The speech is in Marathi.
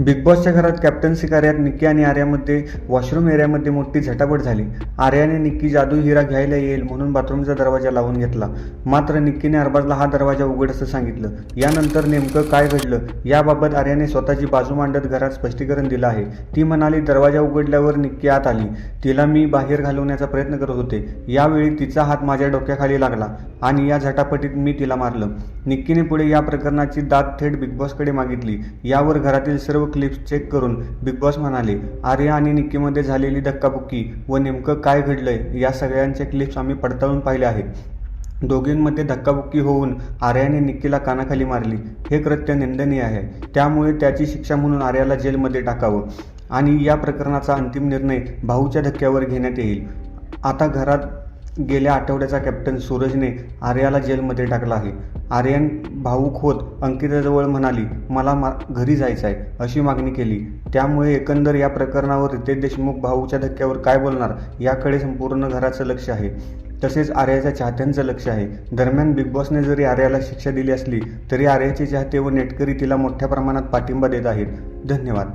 बिग बॉसच्या घरात कॅप्टन्सी कार्यात निक्की आणि आर्यामध्ये वॉशरूम एरियामध्ये मोठी झटापट झाली. आर्याने निक्की जादू हिरा घ्यायला येईल म्हणून बाथरूमचा दरवाजा लावून घेतला. मात्र निक्कीने अरबाजला हा दरवाजा उघड असं सांगितलं. यानंतर नेमकं काय घडलं? याबाबत आर्याने स्वतःची बाजू मांडत घरात स्पष्टीकरण दिलं आहे. ती म्हणाली दरवाजा उघडल्यावर निक्की आत आली. तिला मी बाहेर घालवण्याचा प्रयत्न करत होते. यावेळी तिचा हात माझ्या डोक्याखाली लागला. आणि या झटापटीत मी तिला मारलं. निक्कीने पुढे या प्रकरणाची दाद थेट बिग बॉसकडे मागितली. यावर घरातील सर्व क्लिप्स चेक करून बिग बॉस म्हणाले आर्या आणि निक्कीमध्ये झालेली धक्काबुक्की व नेमकं काय घडलंय या सगळ्यांचे क्लिप्स आम्ही पडताळून पाहिले आहेत. दोघींमध्ये धक्काबुक्की होऊन आर्याने निक्कीला कानाखाली मारली. हे कृत्य निंदनीय आहे. त्यामुळे त्याची शिक्षा म्हणून आर्याला जेलमध्ये टाकावं आणि या प्रकरणाचा अंतिम निर्णय भाऊच्या धक्क्यावर घेण्यात येईल. आता घरात गेल्या आठवड्याचा कॅप्टन सूरजने आर्याला जेलमध्ये टाकला आहे. आर्यन भाऊक होत अंकिताजवळ म्हणाली मला मा घरी जायचं आहे अशी मागणी केली. त्यामुळे एकंदर या प्रकरणावर रितेश देशमुख भाऊच्या धक्क्यावर काय बोलणार याकडे संपूर्ण घराचं लक्ष आहे. तसेच आर्याच्या चाहत्यांचं लक्ष आहे. दरम्यान बिग बॉसने जरी आर्याला शिक्षा दिली असली तरी आर्याचे चाहते व नेटकरी तिला मोठ्या प्रमाणात पाठिंबा देत आहेत. धन्यवाद.